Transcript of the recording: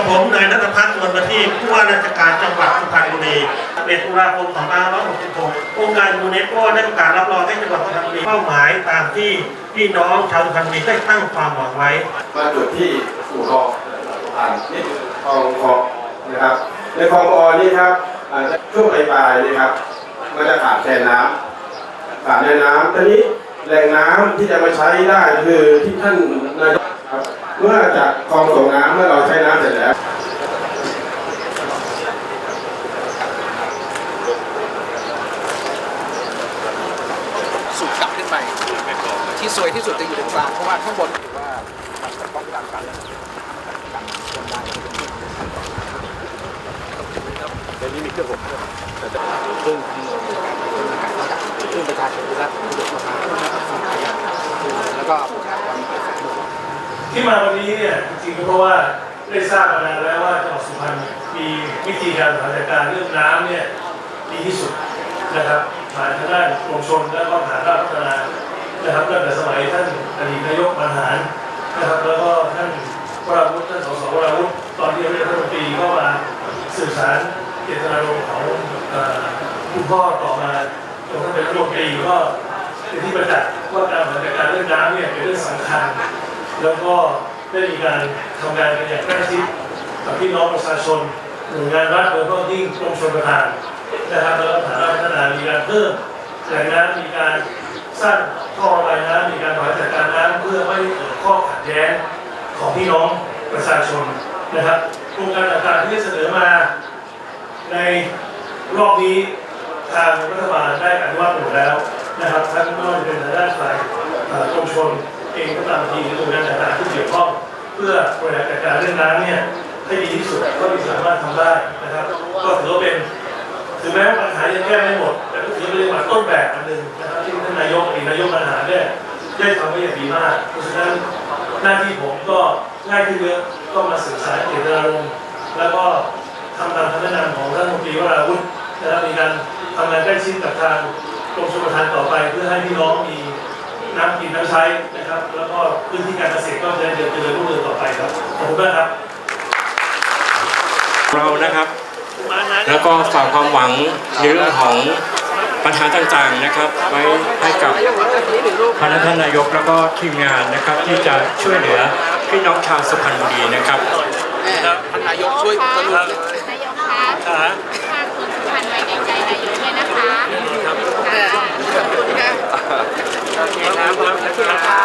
กับผมนายนัทพัฒน์นวลประทีปผู้ว่าราชการจังหวัดสุพรรณบุรี11ตุลาคม2566องค์การยูเนสโกได้ประกาศรับรองให้จังหวัดสุพรรณบุรีเป้าหมายตามที่พี่น้องชาวสุพรรณบุรีได้ตั้งความหวังไว้ มาจุดที่อู่ทองผ่านนี่คลองคองนะครับ ในคลองออนี่ครับช่วงปลายๆนี่ครับมันจะขาดแคลนน้ำขาดแคลนน้ำทีนี้แหล่งน้ำที่จะมาใช้ได้คือที่ท่านนายกครับเมื่อจากคลองส่งน้ำเมื่อเราใช้น้ำ สร็จแล้วสูบกลับขึ้นไปที่สวยที่สุดจะอยู่ตรงกลางเพราะว่าข้างบนถือว่าป้องกันกันกันคนได้เดี๋ยวนี้มีเครื่องผมซึ่งซึ่งประชาชนรัฐประโยชน์มาแล้วก็ประชาชนที่มาวันนี้เนี่ยจริงๆก็เพราะว่า ได้ทราบมานานแล้วว่าจังหวัดสุพรรณมีวิธีการบริหารจัดการเรื่องน้ำเนี่ยดีที่สุดนะครับผ่านทางด้านกรมชนและก็ผ่านด้านพัฒนานะครับตั้งแต่สมัยท่านอดีตนายกบรรหารนะครับแล้วก็ท่านวราวุฒิท่านสสวราวุฒิตอนที่เป็นรัฐมนตรีก็มาสื่อสารเจตนารมณ์ของคุณพ่อต่อมาจนท่านเป็นรัฐมนตรีก็เป็นที่ประจักษ์ว่าการบริหารจัดการเรื่องน้ำเนี่ยเป็นเรื่องสำคัญ แล้วก็ ได้มีการทำงานกันอย่างใกล้ชิดกับพี่น้องประชาชนหน่วยงานรัฐโดยเฉพาะยิ่งกรมชลประทานนะครับแล้วก็ฐานพัฒนามีการเพิ่มแหล่งน้ำมีการสร้างท่อระบายน้ำมีการบริหารจัดการน้ำเพื่อไม่ให้เกิดข้อขัดแย้งของพี่น้องประชาชนนะครับโครงการต่างๆที่เสนอมาในรอบนี้ทางรัฐบาลได้อนุมัติหมดแล้วนะครับทั้งไม่ว่าจะเป็นทางด้านฝ่ายเอ่อกรมชลเองก็ตามทีหรือ พื่อบริหารจัดการเรื่องน้ำเนี่ยให้ดีที่สุดก็มีสามารถทำได้นะครับ ก็ถือว่าเป็นถึงแม้ว่าปัญหายังแก้ไม่หมด แต่ก็ถือว่าเป็นมาต้นแบบอันหนึ่งนะครับที่ท่านนายกอดีตนายกปัญหารเนี่ยได้ทำไว้อย่างดีมากเพราะฉะนั้นหน้าที่ผมก็ง่ายขึ้นเยอะก็มาสื่อสารเจตนารมณ์แล้วก็ทำตามคำแนะนำของท่านมนตรีวราวุฒินะครับมีการทำงานใกล้ชิดกับทางกรมชลประทานต่อไป เพื่อให้พี่น้องมี น้ำกินน้ำใช้นะครับ แล้วก็พื้นที่การเกษตรก็จะเดินเจริญรุ่งเรืองต่อไปครับขอบคุณมากครับ เรานะครับ แล้วก็ฝากความหวังในเรื่องของปัญหาต่างๆนะครับ ไว้ให้กับพนักท่านนายกแล้วก็ทีมงานนะครับ ที่จะช่วยเหลือพี่น้องชาวสุพรรณบุรีนะครับท่านนายกช่วยสรุปนายกคะฝากคุณสุพรรณไว้ในใจนายกด้วยนะ คะขอบคุณค่ะ